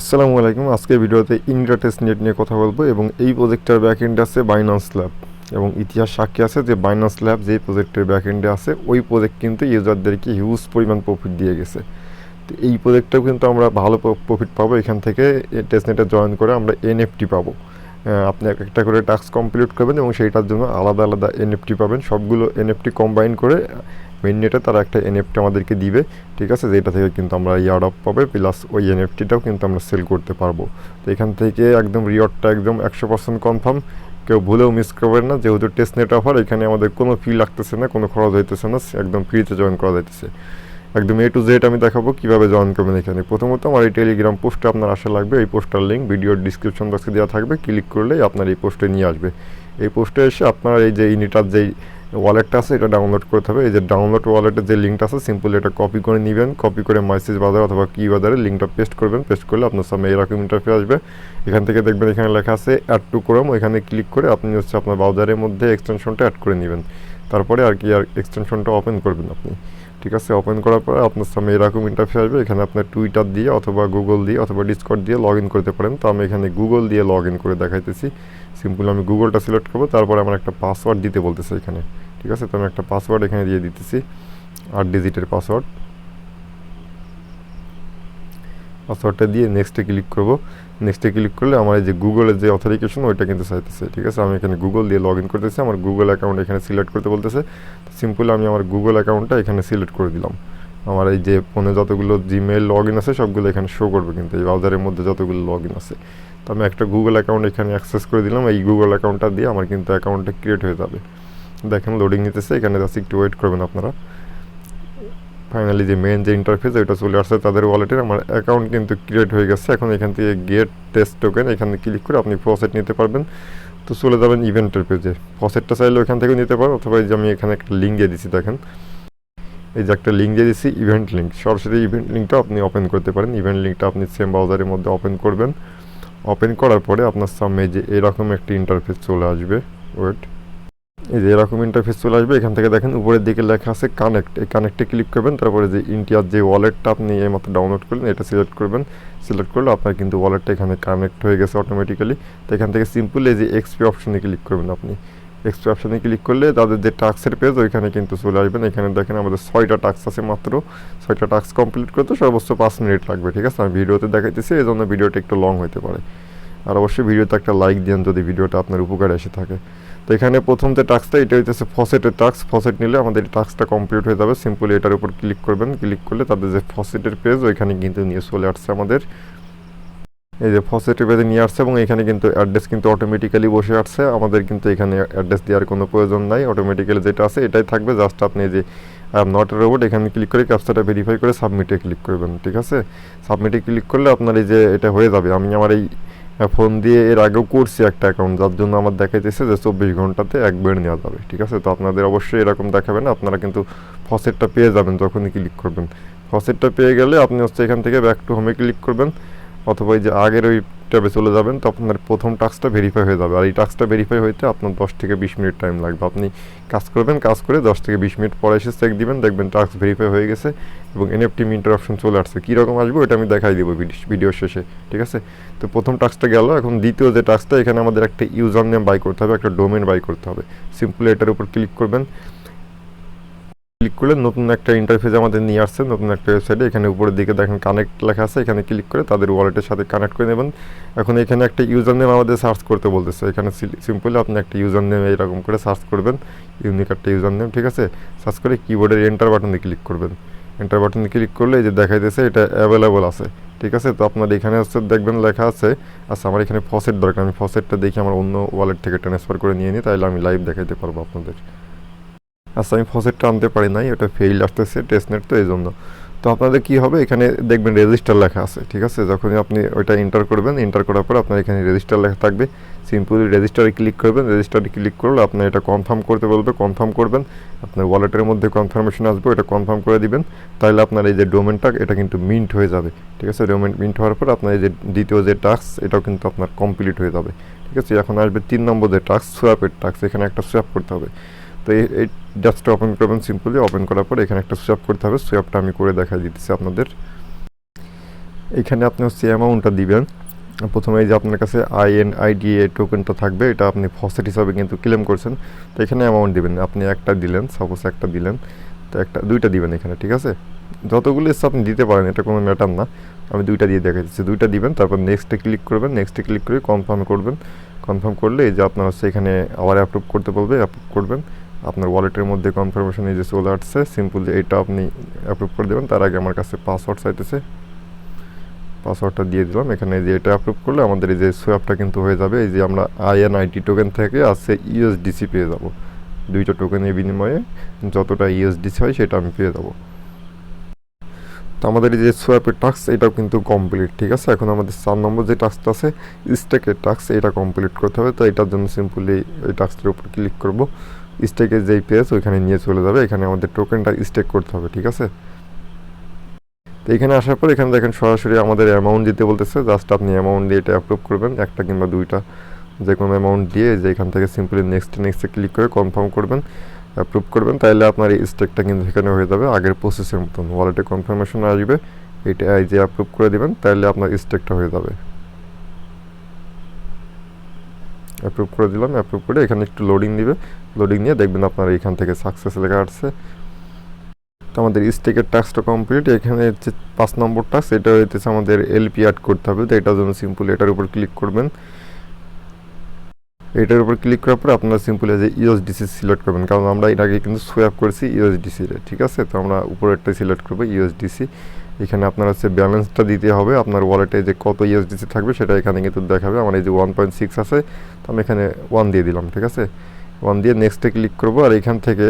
আসসালামু আলাইকুম। আজকের ভিডিওতে ইন্ডিয়া টেস্ট নেট নিয়ে কথা বলব এবং এই প্রজেক্টটার ব্যাকএন্ডে আছে বাইনান্স ল্যাব এবং ইতিহাস সাক্ষী আছে যে বাইনান্স ল্যাব যে প্রজেক্টের ব্যাকএন্ডে আছে, ওই প্রজেক্ট কিন্তু ইউজারদেরকে হিউজ পরিমাণ প্রফিট দিয়ে গেছে। তো এই প্রজেক্টটাও কিন্তু আমরা ভালো প্রফিট পাবো। এখান থেকে টেস্ট নেটে জয়েন করে আমরা এনএফটি পাবো। আপনি এক একটা করে টাস্ক কমপ্লিট করবেন এবং সেইটার জন্য আলাদা আলাদা এনএফটি পাবেন। সবগুলো এনএফটি কম্বাইন করে মেন নেটে তারা একটা এনএফটি আমাদেরকে দিবে, ঠিক আছে? যেটা থেকে কিন্তু আমরা ইয়ার্ড অফ পাবে প্লাস ওই এনএফটিটাও কিন্তু আমরা সেল করতে পারব। তো এখান থেকে একদম রিওয়ার্ডটা একদম একশো পার্সেন্ট কনফার্ম কেউ ভুলেও মিস করবেন না, যেহেতু টেস্ট নেট অফার এখানে আমাদের কোনো ফি লাগতেছে না, কোনো খরচ হইতেছে না, একদম ফ্রিতে জয়েন করা যাইতেছে। একদম এ টু জেড আমি দেখাবো কীভাবে জয়েন করবেন এখানে। প্রথমত আমার এই টেলিগ্রাম পোস্টে আপনার আসা লাগবে, এই পোস্টার লিঙ্ক ভিডিওর ডিসক্রিপশন বক্সে দেওয়া থাকবে। ক্লিক করলেই আপনার এই পোস্টে নিয়ে আসবে। এই পোস্টে এসে আপনার এই যে ইনিটার যেই ওয়ালেটটা আছে, এটা ডাউনলোড করতে হবে। এই যে ডাউনলোড ওয়ালেটের যে লিঙ্কটা আছে সিম্পল এটা কপি করে নেবেন। কপি করে মেসেজ বাজার অথবা কি বাজারে লিঙ্কটা পেস্ট করবেন। পেস্ট করলে আপনার সামনে এরকম ইন্টারফেস আসবে। এখান থেকে দেখবেন এখানে লেখা আছে অ্যাড টু ক্রোম এখানে ক্লিক করে আপনি হচ্ছে আপনার ব্রাউজারের মধ্যে এক্সটেনশনটা অ্যাড করে নেবেন। তারপরে আর কি আর এক্সটেনশনটা ওপেন করবেন আপনি। ঠিক আছে ওপেন করার পরে আপনার সামনে এরকম ইন্টারফেস আসবে। এখানে আপনার টুইটার দিয়ে অথবা গুগল দিয়ে অথবা ডিসকর্ড দিয়ে লগ ইন করতে পারেন। তো আমি এখানে গুগল দিয়ে লগ ইন করে দেখাইতেছি। সিম্পল আমি গুগলটা সিলেক্ট করব, তারপরে আমার একটা পাসওয়ার্ড দিতে বলতেছে এখানে। ঠিক আছে? তো আমি একটা পাসওয়ার্ড এখানে দিয়ে দিতেছি। আট ডিজিটের পাসওয়ার্ড। পাসওয়ার্ডটা দিয়ে নেক্সটে ক্লিক করব। নেক্সটে ক্লিক করলে আমার এই যে গুগলের যে অথেরিকেশন ওইটা কিন্তু চাইতেছে। ঠিক আছে? আমি এখানে গুগল দিয়ে লগ ইন করতেছি। আমার গুগল অ্যাকাউন্ট এখানে সিলেক্ট করতে বলতেছে। সিম্পল আমি আমার গুগল অ্যাকাউন্টটা এখানে সিলেক্ট করে দিলাম। আমার এই যে ফোনে যতগুলো জিমেল লগ ইন আছে, সবগুলো এখানে শো করবে কিন্তু। এই ব্রাউজারের মধ্যে যতগুলো লগ ইন আছে। তো আমি একটা গুগল অ্যাকাউন্ট এখানে অ্যাক্সেস করে দিলাম। এই গুগল অ্যাকাউন্টটা দিয়ে আমার কিন্তু অ্যাকাউন্টটা ক্রিয়েট হয়ে যাবে। দেখেন লোডিং নিতেছে। এখানে জাস্ট একটু ওয়েট করবেন আপনারা। ফাইনালি যে মেন যে ইন্টারফেস ওইটা চলে আসছে তাদের ওয়ালেটের আমার অ্যাকাউন্ট কিন্তু ক্রিয়েট হয়ে গেছে। এখন এখান থেকে গেট টেস্ট টোকেন এখানে ক্লিক করে আপনি প্রসেট নিতে পারবেন। তো চলে যাবেন ইভেন্টের পেজে প্রসেটটা চাইলে ওখান থেকে নিতে পারো। অথবা এই যে আমি এখানে একটা লিঙ্ক দিয়ে দিচ্ছি দেখেন। এই যে একটা লিঙ্ক দিয়ে দিচ্ছি ইভেন্ট লিঙ্ক সরাসরি ইভেন্ট লিঙ্কটা আপনি ওপেন করতে পারেন। ইভেন্ট লিঙ্কটা আপনি সেম ব্রাউজারের মধ্যে ওপেন করবেন। ওপেন করার পরে আপনার সামনে যে এরকম একটি ইন্টারফেস চলে আসবে ওয়েট এই যে এরকম ইন্টারফেস চলে আসবে, এখান থেকে দেখেন উপরের দিকে লেখা আছে কানেক্ট এই কানেক্টে ক্লিক করবেন, তারপরে যে ইন্ডিয়ার যে ওয়ালেটটা আপনি এই মতো ডাউনলোড করলেন, এটা সিলেক্ট করবেন। সিলেক্ট করলে আপনার কিন্তু ওয়ালেটটা এখানে কানেক্ট হয়ে গেছে অটোমেটিক্যালি তো এখান থেকে সিম্পল এই যে এক্সপি অপশনে ক্লিক করবেন আপনি। এক্সপি অপশনে ক্লিক করলে তাদের যে টাস্কের পেজ ওইখানে কিন্তু চলে আসবেন। এখানে দেখেন আমাদের ছয়টা টাস্ক আছে মাত্র। ছয়টা টাস্ক কমপ্লিট করতে সর্বোচ্চ পাঁচ মিনিট লাগবে, ঠিক আছে? আমি ভিডিওতে দেখাইতেছি, এই জন্য ভিডিওটা একটু লং হতে পারে। আর অবশ্যই ভিডিওতে একটা লাইক দেন যদি ভিডিওটা আপনার উপকারে এসে থাকে। তো এখানে প্রথম যে টাস্কটা এটা হইতেছে ফসেটের টাস্ক ফসেট নিলে আমাদের টাস্কটা কমপ্লিট হয়ে যাবে। সিম্পলি এটার উপর ক্লিক করবেন। ক্লিক করলে তাদের যে ফসেটের পেজ ওইখানে কিন্তু নিয়ে চলে আসছে আমাদের। এই যে ফসেটের পেজে নিয়ে আসছে এবং এখানে কিন্তু অ্যাড্রেস কিন্তু অটোমেটিক্যালি বসে আসছে। আমাদের কিন্তু এখানে অ্যাড্রেস দেওয়ার কোনো প্রয়োজন নাই। অটোমেটিক্যালি যেটা আছে এটাই থাকবে। জাস্ট আপনি যে নট রোবট এখানে ক্লিক করে ক্যাপচাটা ভেরিফাই করে সাবমিটে ক্লিক করবেন, ঠিক আছে? সাবমিটে ক্লিক করলে আপনার এই যে এটা হয়ে যাবে। আমি আমার এই ফোন দিয়ে এর আগেও করছি একটা অ্যাকাউন্ট যার জন্য আমার দেখাইতেছে যে চব্বিশ ঘন্টাতে এক বের নেওয়া যাবে, ঠিক আছে? তো আপনাদের অবশ্যই এরকম দেখাবেন আপনারা কিন্তু ফসেটটা পেয়ে যাবেন যখনই ক্লিক করবেন। ফসেটটা পেয়ে গেলে আপনি হচ্ছে এখান থেকে ব্যাক টু হোমে ক্লিক করবেন। অথবা এই যে আগের ওই ট্যাবে চলে যাবেন, তো আপনার প্রথম টাস্কটা ভেরিফাই হয়ে যাবে। আর এই টাস্কটা ভেরিফাই হইতে আপনার দশ থেকে বিশ মিনিট টাইম লাগবে। আপনি কাজ করবেন, কাজ করে দশ থেকে বিশ মিনিট পরে এসে চেক দিবেন, দেখবেন টাস্ক ভেরিফাই হয়ে গেছে এবং এনএফটি মিন্টার অপশন চলে আসছে। কীরকম আসবে ওটা আমি দেখাই দেবো ভিডিও শেষে, ঠিক আছে? তো প্রথম টাস্কটা গেল, এখন দ্বিতীয় যে টাস্কটা, এখানে আমাদের একটা ইউজার নেম বাই করতে হবে, একটা ডোমেন বাই করতে হবে। সিম্পলি এটার উপর ক্লিক করবেন ক্লিক করলে নতুন একটা ইন্টারফেস আমাদের নিয়ে আসছে, নতুন একটা ওয়েবসাইটে এখানে উপরের দিকে দেখেন কানেক্ট লেখা আছে, এখানে ক্লিক করে তাদের ওয়ালেটের সাথে কানেক্ট করে নেবেন। এখন এখানে একটা ইউজার নেম আমাদের সার্চ করতে বলতেছে। এখানে সিম্পলি আপনি একটা ইউজার নেম এরকম করে সার্চ করবেন ইউনিক একটা ইউজার নেম ঠিক আছে? সার্চ করে কিবোর্ডের এন্টার বাটনে ক্লিক করবেন। এন্টার বাটনে ক্লিক করলে এই যে দেখাইতেছে, এটা অ্যাভেলেবল আছে, ঠিক আছে? তো আপনার এখানে হচ্ছে দেখবেন লেখা আছে আচ্ছা আমার এখানে ফসেট দরকার, আমি ফসেটটা দেখে আমার অন্য ওয়ালেট থেকে ট্রান্সফার করে নিয়ে নিই তাহলে আমি লাইভ দেখাইতে পারব আপনাদের। আচ্ছা আমি ফসেটটা আনতে পারি নাই, ওটা ফেইল আসতেছে টেস্টনেট তো এই জন্য তো আপনাদের কী হবে, এখানে দেখবেন রেজিস্টার লেখা আছে, ঠিক আছে? যখনই আপনি ওইটা এন্টার করবেন এন্টার করার পর আপনার এখানে রেজিস্টার লেখা থাকবে। সিম্পলি রেজিস্টারে ক্লিক করবেন রেজিস্টারে ক্লিক করলে আপনার এটা কনফার্ম করতে বলবে কনফার্ম করবেন। আপনার ওয়ালেটের মধ্যে কনফার্মেশন আসবে এটা কনফার্ম করে দিবেন। তাহলে আপনার এই যে ডোমেনটা এটা কিন্তু মিন্ট হয়ে যাবে, ঠিক আছে? ডোমেন মিন্ট হওয়ার পর আপনার এই যে দ্বিতীয় যে টাস্ক এটাও কিন্তু আপনার কমপ্লিট হয়ে যাবে, ঠিক আছে? এখন আসবে তিন নম্বর যে টাস্ক সোয়াপের টাস্ক এখানে একটা সোয়াপ করতে হবে। তো এই জাস্ট ওপেন করবেন সিম্পলি ওপেন করার পর এখানে একটা সোয়াপ করতে হবে। সোয়াপটা আমি করে দেখাই দিতেছি আপনাদের। এখানে আপনি হচ্ছে অ্যামাউন্টটা দিবেন। প্রথমে যে আপনার কাছে আইএন আইডিএ টোকেনটা থাকবে, এটা আপনি ফসেট হিসাবে কিন্তু ক্লেম করছেন। তো এখানে অ্যামাউন্ট দিবেন। আপনি একটা দিলেন সাপোজ একটা দিলেন, তো একটা, দুইটা দিবেন এখানে, ঠিক আছে? যতগুলো ইচ্ছা আপনি দিতে পারেন, এটা কোনো ম্যাটার না। আমি দুইটা দিয়ে দেখা দিচ্ছি। দুইটা দিবেন, তারপর নেক্সটে ক্লিক করবেন। নেক্সটে ক্লিক করে কনফার্ম করবেন। কনফার্ম করলে এই যে আপনার হচ্ছে এখানে আবার অ্যাপ্রুভ করতে বলবে অ্যাপ্রুভ করবেন। আপনার ওয়ালেটের মধ্যে কনফার্মেশন এই যে চলে আসছে সিম্পল এইটা আপনি অ্যাপ্রুভ করে দেবেন, তার আগে আমার কাছে পাসওয়ার্ড চাইতেছে। পাসওয়ার্ডটা দিয়ে দিলাম, এখানে যে এটা অ্যাপ্রুভ করলে আমাদের এই যে সোয়াপটা কিন্তু হয়ে যাবে, এই যে আমরা আইএনআইটি টোকেন থেকে আছে ইউএসডিসি পেয়ে যাব। দুইটা টোকেনের বিনিময়ে যতটা ইউএসডিসি হয় সেটা আমি পেয়ে যাব। তো আমাদের এই যে সোয়াপের টাস্ক এটাও কিন্তু কমপ্লিট ঠিক আছে? এখন আমাদের চার নম্বর যে টাস্কটা আছে স্টেকের টাস্ক এটা কমপ্লিট করতে হবে। তো এটার জন্য সিম্পলি এই টাস্কটার উপর ক্লিক করব। স্টেকের যেই পেজ ওইখানে নিয়ে চলে যাবে। এখানে আমাদের টোকেনটা স্টেক করতে হবে, ঠিক আছে? তো এখানে আসার পর এখানে দেখেন সরাসরি আমাদের অ্যামাউন্ট দিতে বলতেছে। জাস্ট আপনি অ্যামাউন্ট দিয়ে এটা অ্যাপ্রুভ করবেন, একটা কিংবা দুইটা। যে কোনো অ্যামাউন্ট দিয়ে যে এখান থেকে সিম্পলি নেক্সট নেক্সটে ক্লিক করে কনফার্ম করবেন অ্যাপ্রুভ করবেন। তাহলে আপনার এই স্টেকটা কিন্তু এখানে হয়ে যাবে আগের প্রসেসের মতন। ওয়ালেটে কনফার্মেশন আসবে, এটা এই যে অ্যাপ্রুভ করে দেবেন তাহলে আপনার স্টেকটা হয়ে যাবে। অ্যাপ্রুভ করে দিলাম অ্যাপ্রুভ করে এখানে একটু লোডিং দিবে। লোডিং নিয়ে দেখবেন আপনার এখান থেকে সাকসেস লেখা আসছে। তো আমাদের স্টেকের টাস্কটা কমপ্লিট এখানে যে পাঁচ নম্বর টাস্ক এটা হইতেছে আমাদের এলপি অ্যাড করতে হবে। তো এটার জন্য সিম্পল এটার উপর ক্লিক করবেন। এটার উপর ক্লিক করার পর আপনারা সিম্পল যে ইউএসডিসি সিলেক্ট করবেন। কারণ আমরা এর আগে কিন্তু সোয়াপ করেছি ইউএসডিসি রে, ঠিক আছে? তো আমরা উপরেরটা সিলেক্ট করব ইউএসডিসি এখানে আপনার হচ্ছে ব্যালেন্সটা দিতে হবে। আপনার ওয়ালেটে যে কত ইউএসডিসি থাকবে সেটা এখানে কিন্তু দেখাবে। আমার এই যে ওয়ান পয়েন্ট সিক্স আছে, তো আমি এখানে ওয়ান দিয়ে দিলাম, ঠিক আছে? ওয়ান দিয়ে নেক্সটে ক্লিক করব আর এখান থেকে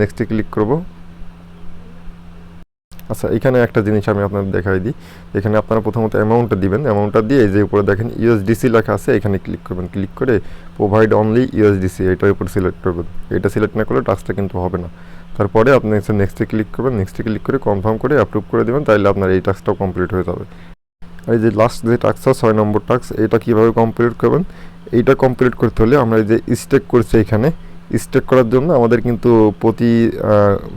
নেক্সটে ক্লিক করব। আচ্ছা এখানে একটা জিনিস আমি আপনাদের দেখাই দিই। এখানে আপনারা প্রথমত অ্যামাউন্টটা দিবেন। অ্যামাউন্টটা দিয়ে এই যে উপরে দেখেন ইউএসডিসি লেখা আছে, এখানে ক্লিক করবেন। ক্লিক করে প্রোভাইড অনলি ইউএসডিসি এটার উপর সিলেক্ট করবেন। এটা সিলেক্ট না করলে টাস্কটা কিন্তু হবে না। তারপরে আপনি এসে নেক্সটে ক্লিক করবেন নেক্সটে ক্লিক করে কনফার্ম করে অ্যাপ্রুভ করে দেবেন তাহলে আপনার এই টাস্কটাও কমপ্লিট হয়ে যাবে। আর এই যে লাস্ট যে টাস্কটা ছয় নম্বর টাস্ক এটা কীভাবে কমপ্লিট করবেন? এইটা কমপ্লিট করতে হলে আমরা এই যে স্টেক করছি এখানে স্টেক করার জন্য আমাদের কিন্তু প্রতি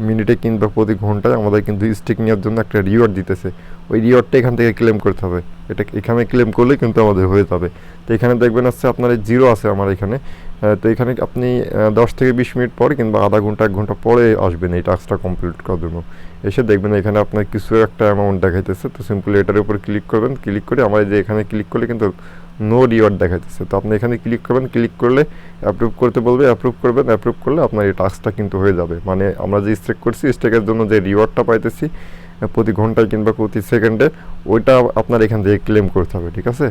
মিনিটে কিংবা প্রতি ঘন্টায় আমাদের কিন্তু স্টেক নেওয়ার জন্য একটা রিওয়ার্ড দিতেছে। ওই রিওয়ার্ডটা এখান থেকে ক্লেম করতে হবে। এটা এখানে ক্লেম করলে কিন্তু আমাদের হয়ে যাবে। তো এখানে দেখবেন হচ্ছে আপনার জিরো আছে আমার এখানে। তো এখানে আপনি দশ থেকে বিশ মিনিট পর কিংবা আধা ঘণ্টা, এক ঘণ্টা পরে আসবেন এই টাস্কটা কমপ্লিট করার জন্য। এসে দেখবেন এখানে আপনার কিছু একটা অ্যামাউন্ট দেখাইতেছে। তো সিম্পলি এটার উপর ক্লিক করবেন। ক্লিক করে আমার যে এখানে ক্লিক করলে কিন্তু নো রিওয়ার্ড দেখাইতেছে। তো আপনি এখানে ক্লিক করবেন। ক্লিক করলে অ্যাপ্রুভ করতে বলবে অ্যাপ্রুভ করবেন অ্যাপ্রুভ করলে আপনার এই টাস্কটা কিন্তু হয়ে যাবে। মানে আমরা যে স্টেক করছি স্টেকের জন্য যে রিওয়ার্ডটা পাইতেছি প্রতি ঘন্টায় কিংবা প্রতি সেকেন্ডে ওইটা আপনার এখান থেকে ক্লেম করতে হবে, ঠিক আছে?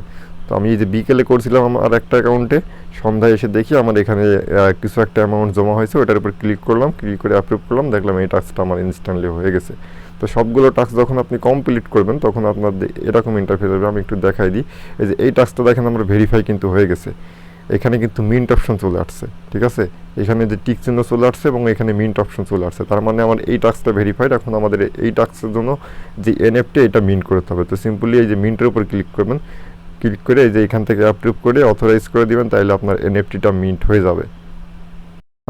তো আমি যে বিকেলে করছিলাম আমার একটা অ্যাকাউন্টে সন্ধ্যায় এসে দেখি আমার এখানে কিছু একটা অ্যামাউন্ট জমা হয়েছে ওটার উপর ক্লিক করলাম ক্লিক করে অ্যাপ্রুভ করলাম, দেখলাম এই টাস্কটা আমার ইনস্ট্যান্টলি হয়ে গেছে। তো সবগুলো টাস্ক যখন আপনি কমপ্লিট করবেন, তখন আপনার এরকম ইন্টারফেস হবে, আমি একটু দেখাই দিই। এই যে এই টাস্কটা দেখেন, আমার ভেরিফাই কিন্তু হয়ে গেছে। এখানে কিন্তু মিন্ট অপশন চলে আসছে, ঠিক আছে? এখানে যে টিক চিহ্ন চলে আসছে এবং এখানে মিন্ট অপশন চলে আসছে। তার মানে আমার এই টাস্কটা ভেরিফাইড এখন আমাদের এই টাস্কের জন্য যে এনএফটি এটা মিন্ট করতে হবে। তো সিম্পলি এই যে মিন্টের উপর ক্লিক করবেন ক্লিক করে এই যে এখান থেকে অ্যাপ্রুভ করে অথরাইজ করে দিবেন তাহলে আপনার এনএফটিটা মিন্ট হয়ে যাবে।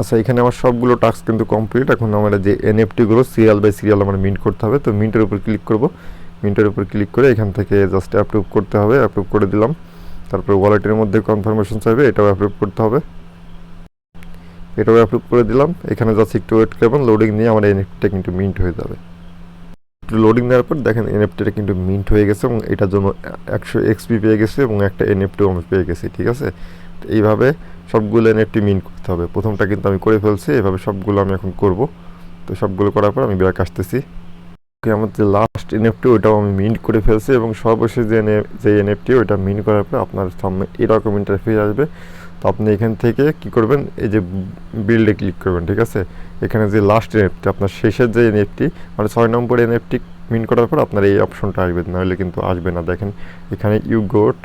আচ্ছা এখানে আমার সবগুলো টাস্ক কিন্তু কমপ্লিট এখন আমার যে এনএফটিগুলো সিরিয়াল বাই সিরিয়াল আমার মিন্ট করতে হবে। তো মিন্টের উপর ক্লিক করব। মিন্টের উপর ক্লিক করে এখান থেকে জাস্ট অ্যাপ্রুভ করতে হবে। অ্যাপ্রুভ করে দিলাম। তারপরে ওয়ালেটের মধ্যে কনফার্মেশন চাইবে, এটাও অ্যাপ্রুভ করতে হবে। এটাও অ্যাপ্রুভ করে দিলাম। এখানে জাস্ট একটু ওয়েট করবেন লোডিং নিয়ে আমার এনএফটিটা কিন্তু মিন্ট হয়ে যাবে। একটু লোডিং দেওয়ার পর দেখেন এনএফটিটা কিন্তু মিন্ট হয়ে গেছে এবং এটার জন্য একশো এক্সপি পেয়ে গেছে এবং একটা এনএফটিও আমি পেয়ে গেছি, ঠিক আছে? এইভাবে সবগুলো এনএফটি মিন করতে হবে। প্রথমটা কিন্তু আমি করে ফেলছি, এভাবে সবগুলো আমি এখন করব। তো সবগুলো করার পর আমি ব্যাক আসতেছি। আমার যে লাস্ট এনএফটি ওইটাও আমি মিন্ট করে ফেলছি এবং সর্বশেষ যে যে এনএফটি ওইটা মিন করার পর আপনার সামনে এরকম ইন্টারফেস আসবে। তো আপনি এখান থেকে কি করবেন? এই যে বিল্ডে ক্লিক করবেন, ঠিক আছে? এখানে যে লাস্ট এনএফটি আপনার শেষের যে এনএফটি মানে ছয় নম্বর এনএফটি মিন করার পর আপনার এই অপশনটা আসবে, নাহলে কিন্তু আসবে না। দেখেন, এখানে ইউ গোট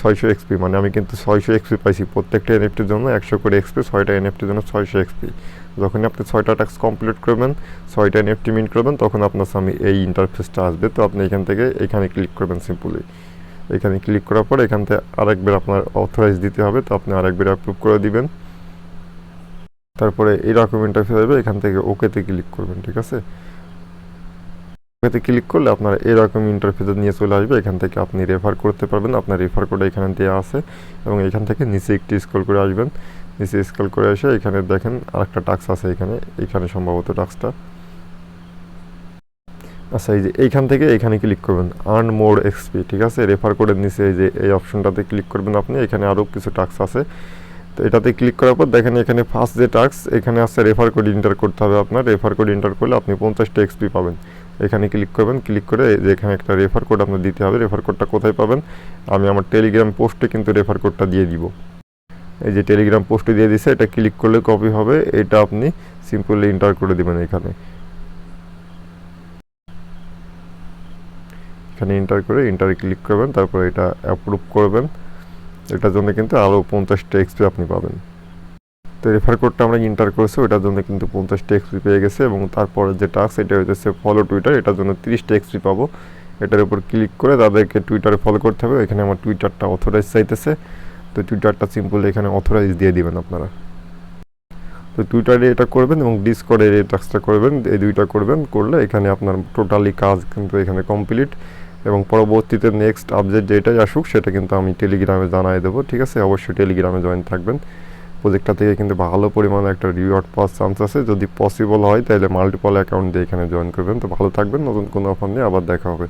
ছয়শো এক্সপি মানে আমি কিন্তু ছয়শো এক্সপি পাইছি। প্রত্যেকটা এনএফটির জন্য একশো করে এক্সপি ছয়টা এনএফটির জন্য ছয়শো এক্সপি যখন আপনি ছয়টা টাস্ক কমপ্লিট করবেন, ছয়টা এনএফটি মিন করবেন, তখন আপনার সামনে এই ইন্টারফেসটা আসবে। তো আপনি এখান থেকে এখানে ক্লিক করবেন সিম্পলি এখানে ক্লিক করার পর এখান থেকে আরেকবার আপনার অথরাইজ দিতে হবে, তো আপনি আরেকবার অ্যাপ্রুভ করে দিবেন। তারপরে এরকম ইন্টারফেস আসবে এখান থেকে ওকেতে ক্লিক করবেন, ঠিক আছে? ওকেতে ক্লিক করলে আপনার এরকম ইন্টারফেসে নিয়ে চলে আসবে, এখান থেকে আপনি রেফার করতে পারবেন। আপনার রেফার কোড এখানে দেওয়া আছে এবং এখান থেকে নিচে একটি স্ক্রল করে আসবেন। নিচে স্কেল করে এসে এখানে দেখেন আরেকটা টাক্স আছে এখানে। এখানে সম্ভবত টাক্সটা আচ্ছা এই যে এইখান থেকে এখানে ক্লিক করবেন আর্ন মোর এক্সপি ঠিক আছে? রেফার কোডের নিচে এই যে এই অপশনটাতে ক্লিক করবেন আপনি, এখানে আরও কিছু টাক্স আছে। তো এটাতে ক্লিক করার পর দেখেন এখানে ফার্স্ট যে টাক্স এখানে আছে রেফার কোড ইন্টার করতে হবে আপনার। রেফার কোড ইন্টার করলে আপনি পঞ্চাশটা এক্সপি পাবেন। এখানে ক্লিক করবেন ক্লিক করে যে এখানে একটা রেফার কোড আপনার দিতে হবে। রেফার কোডটা কোথায় পাবেন? আমি আমার টেলিগ্রাম পোস্টে কিন্তু রেফার কোডটা দিয়ে দিব। এই যে টেলিগ্রাম পোস্টে দিয়ে দিছে, এটা ক্লিক করলে কপি হবে, এটা আপনি সিম্পলি এন্টার করে দেবেন এখানে। এখানে এন্টার করে এন্টারে ক্লিক করবেন, তারপর এটা অ্যাপ্রুভ করবেন। এটার জন্য কিন্তু আরও পঞ্চাশটা এক্সপি আপনি পাবেন। তো রেফার কোডটা আমরা ইন্টার করেছি ওটার জন্য কিন্তু পঞ্চাশটা এক্সপি পেয়ে গেছে এবং তারপরে যে টাস্ক এটা হচ্ছে ফলো টুইটার এটার জন্য তিরিশটা এক্সপি পাবো। এটার উপর ক্লিক করে তাদেরকে টুইটারে ফলো করতে হবে। এখানে আমার টুইটারটা অথরাইজ চাইতেছে। তো টুইটারটা সিম্পল এখানে অথরাইজ দিয়ে দিবেন আপনারা। তো টুইটারে এটা করবেন এবং ডিসকর্ডে এই টাস্কটা করবেন, এই দুইটা করবেন, করলে এখানে আপনার টোটালি কাজ কিন্তু এখানে কমপ্লিট এবং পরবর্তীতে নেক্সট আপডেট যেটাই আসুক, সেটা কিন্তু আমি টেলিগ্রামে জানাই দেবো, ঠিক আছে? অবশ্যই টেলিগ্রামে জয়েন থাকবেন। প্রজেক্টটা থেকে কিন্তু ভালো পরিমাণে একটা রিওয়ার্ড পাওয়ার চান্স আছে। যদি পসিবল হয়, তাহলে মাল্টিপল অ্যাকাউন্ট দিয়ে এখানে জয়েন করবেন। তো ভালো থাকবেন, নতুন কোনো অফার নিয়ে আবার দেখা হবে।